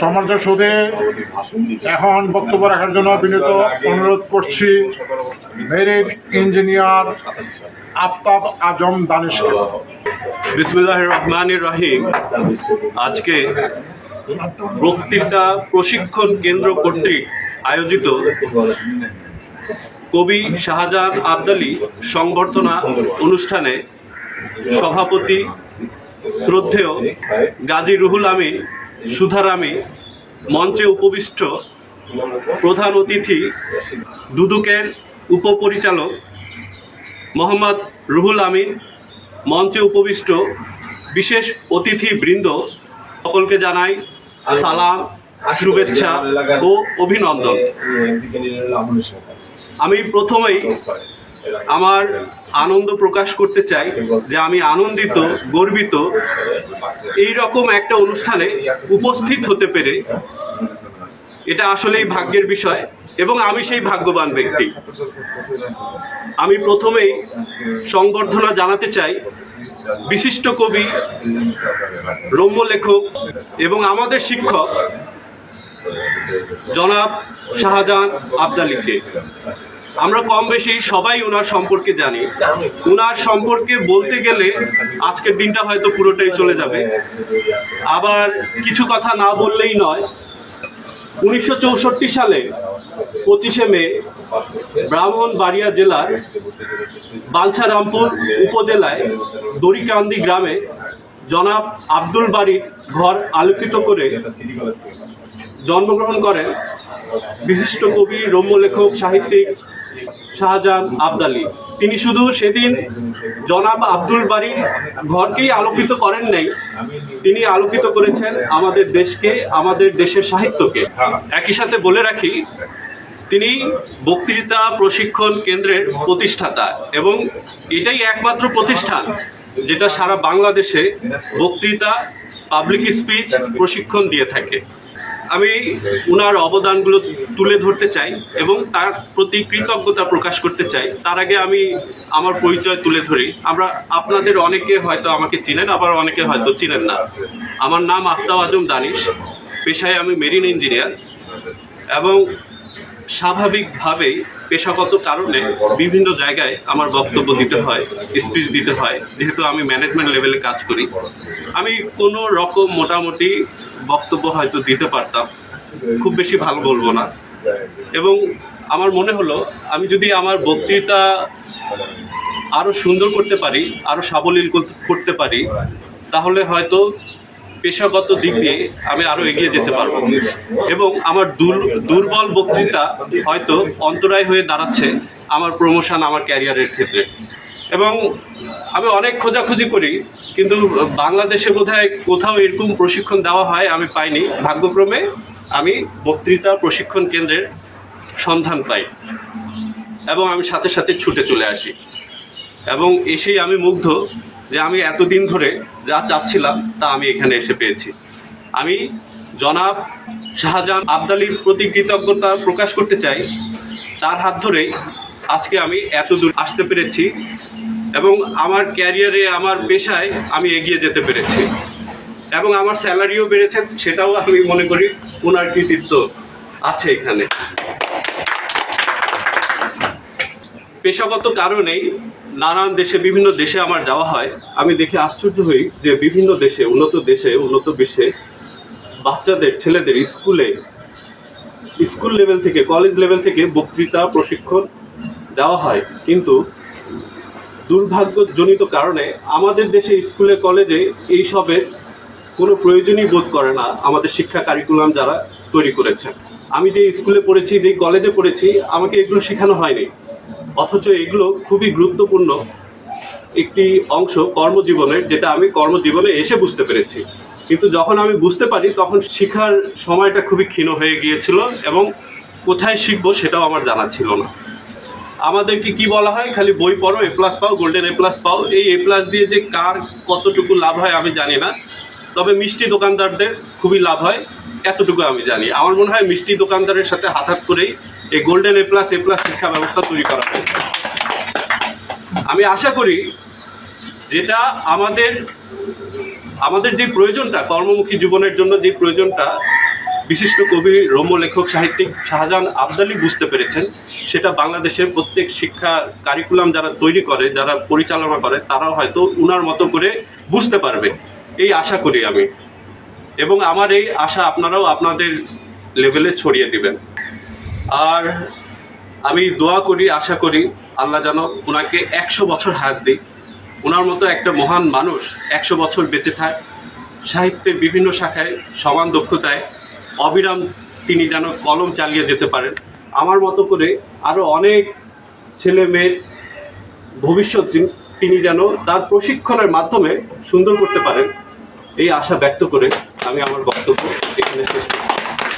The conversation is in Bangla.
সমাজ সুদে এখন বক্তব্য রাখার জন্য বিনীত অনুরোধ করছি মেরিট ইঞ্জিনিয়ার আফতাব আজম দানিশকে। বিসমুল্লাহ রহমান রহিম। আজকে বক্তৃতা প্রশিক্ষণ কেন্দ্র কর্তৃক আয়োজিত কবি শাহজাহান আবদালি সংবর্ধনা অনুষ্ঠানে সভাপতি শ্রদ্ধেয় গাজী রুহুল আমিন সুধারামী মঞ্চে উপবিষ্ট প্রধান অতিথি দুদুকের উপপরিচালক মোহাম্মদ রুহুল আমিন, মঞ্চে উপবিষ্ট বিশেষ অতিথি বৃন্দ সকলকে জানাই সালাম, শুভেচ্ছা ও অভিনন্দন। আমি প্রথমেই আমার আনন্দ প্রকাশ করতে চাই যে আমি আনন্দিত, গর্বিত এই রকম একটা অনুষ্ঠানে উপস্থিত হতে পেরে এটা আসলেই ভাগ্যের বিষয় এবং আমি সেই ভাগ্যবান ব্যক্তি। আমি প্রথমেই সংবর্ধনা জানাতে চাই বিশিষ্ট কবি রম্য লেখক এবং আমাদের শিক্ষক জনাব শাহজাহান আবদালিকে। আমরা কম বেশি সবাই ওনার সম্পর্কে জানি। ওনার সম্পর্কে বলতে গেলে আজকের দিনটা হয়তো পুরোটাই চলে যাবে। আবার কিছু কথা না বললেই নয়, উনিশশো সালে পঁচিশে মে ব্রাহ্মণবাড়িয়া জেলার বাঞ্ছারামপুর উপজেলায় দড়িকান্দি গ্রামে জনাব আব্দুল বাড়ির ঘর আলোকিত করে জন্মগ্রহণ করেন। বিশিষ্ট কবি রম্য লেখক সাহিত্যিক শাহজাহান আবদালি। তিনি শুধু সেদিন জনাব আব্দুল বাড়ির ঘরকেই আলোকিত করেন নাই, তিনি আলোকিত করেছেন আমাদের দেশকে, আমাদের দেশের সাহিত্যকে। একই সাথে বলে রাখি, তিনি বক্তৃতা প্রশিক্ষণ কেন্দ্রের প্রতিষ্ঠাতা এবং এটাই একমাত্র প্রতিষ্ঠান যেটা সারা বাংলাদেশে বক্তৃতা পাবলিক স্পিচ প্রশিক্ষণ দিয়ে থাকে। আমি ওনার অবদানগুলো তুলে ধরতে চাই এবং তার প্রতি কৃতজ্ঞতা প্রকাশ করতে চাই। তার আগে আমি আমার পরিচয় তুলে ধরি। আমরা আপনাদের অনেকে হয়তো আমাকে চিনেন, আবার অনেকে হয়তো চিনেন না। আমার নাম আফতাব আজম দানিশ। পেশায় আমি মেরিন ইঞ্জিনিয়ার। এবং স্বাভাবিকভাবেই পেশাগত কারণে বিভিন্ন জায়গায় আমার বক্তব্য দিতে হয় স্পিচ দিতে হয়। যেহেতু আমি ম্যানেজমেন্ট লেভেলে কাজ করি। আমি কোনো রকম মোটামুটি বক্তব্য হয়তো দিতে পারতাম। খুব বেশি ভালো বলব না। এবং আমার মনে হলো, আমি যদি আমার বক্তৃতা আরও সুন্দর করতে পারি আরও সাবলীল করতে পারি, তাহলে হয়তো পেশাগত দিক দিয়ে আমি আরও এগিয়ে যেতে পারব। এবং আমার দুর- দুর্বল বক্তৃতা হয়তো অন্তরায় হয়ে দাঁড়াচ্ছে আমার প্রমোশন আমার ক্যারিয়ারের ক্ষেত্রে। এবং আমি অনেক খোঁজাখুঁজি করি, কিন্তু বাংলাদেশে বোধহয় কোথাও এরকম প্রশিক্ষণ দেওয়া হয় আমি পাইনি। ভাগ্যক্রমে আমি বক্তৃতা প্রশিক্ষণ কেন্দ্রের সন্ধান পাই এবং আমি সাথে সাথে ছুটে চলে আসি। এবং এসেই আমি মুগ্ধ যে আমি এতদিন ধরে যা চাচ্ছিলাম তা আমি এখানে এসে পেয়েছি। আমি জনাব শাহজাহান আবদালির প্রতি কৃতজ্ঞতা প্রকাশ করতে চাই। তার হাত ধরেই আজকে আমি এত দূর আসতে পেরেছি। এবং আমার ক্যারিয়ারে, আমার পেশায় আমি এগিয়ে যেতে পেরেছি। এবং আমার স্যালারিও বেড়েছে, সেটাও আমি মনে করি ওনার কৃতিত্ব আছে এখানে। পেশাগত কারণেই নানান দেশে, বিভিন্ন দেশে আমার যাওয়া হয়। আমি দেখে আশ্চর্য হই যে বিভিন্ন দেশে, উন্নত দেশে, উন্নত বিশ্বে বাচ্চাদের, ছেলেদের স্কুলে, স্কুল লেভেল থেকে, কলেজ লেভেল থেকে বক্তৃতা, প্রশিক্ষণ দেওয়া হয়। কিন্তু দুর্ভাগ্যজনিত কারণে আমাদের দেশে স্কুলে, কলেজে এইসবের কোনো প্রয়োজনই বোধ করে না আমাদের শিক্ষা কারিকুলাম যারা তৈরি করেছেন। আমি যে স্কুলে পড়েছি, যে কলেজে পড়েছি, আমাকে এগুলো শেখানো হয়নি। অথচ এগুলো খুবই গুরুত্বপূর্ণ একটি অংশ কর্মজীবনের, যেটা আমি কর্মজীবনে এসে বুঝতে পেরেছি। কিন্তু যখন আমি বুঝতে পারি, তখন শিখার সময়টা খুবই ক্ষীণ হয়ে গিয়েছিল এবং কোথায় শিখব সেটাও আমার জানা ছিল না। আমাদেরকে কি বলা হয়? খালি বই পড়ো এ প্লাস পাও গোল্ডেন এ প্লাস পাও। এই এ প্লাস দিয়ে যে কার কতটুকু লাভ হয় আমি জানি না। তবে মিষ্টি দোকানদারদের খুবই লাভ হয়, এতটুকু আমি জানি। আমার মনে হয় মিষ্টি দোকানদারের সাথে হাত করেই এই golden A plus A plus শিক্ষা ব্যবস্থা তৈরি করা হয়েছে আমি আশা করি যেটা আমাদের আমাদের যে প্রয়োজনটা, কর্মমুখী জীবনের জন্য যে প্রয়োজনটা বিশিষ্ট কবি রম্য লেখক সাহিত্যিক শাহজাহান আবদালি বুঝতে পেরেছেন, সেটা বাংলাদেশের প্রত্যেক শিক্ষা কারিকুলাম যারা তৈরি করে, যারা পরিচালনা করে, তারাও হয়তো উনার মতো করে বুঝতে পারবে। এই আশা করি আমি। এবং আমার এই আশা আপনারাও আপনাদের লেভেলে ছড়িয়ে দিবেন। আর আমি দোয়া করি, আশা করি আল্লাহ যেন ওনাকে একশো বছর হাত দিই ওনার মতো একটা মহান মানুষ একশো বছর বেঁচে থাক, সাহিত্যের বিভিন্ন শাখায় সমান দক্ষতায় অবিরাম তিনি যেন কলম চালিয়ে যেতে পারেন। আমার মতো করে আরও অনেক ছেলে মেয়ের ভবিষ্যৎ তিনি যেন তার প্রশিক্ষণের মাধ্যমে সুন্দর করতে পারেন, এই আশা ব্যক্ত করে আমি আমার বক্তব্য এখানে শেষ করছি।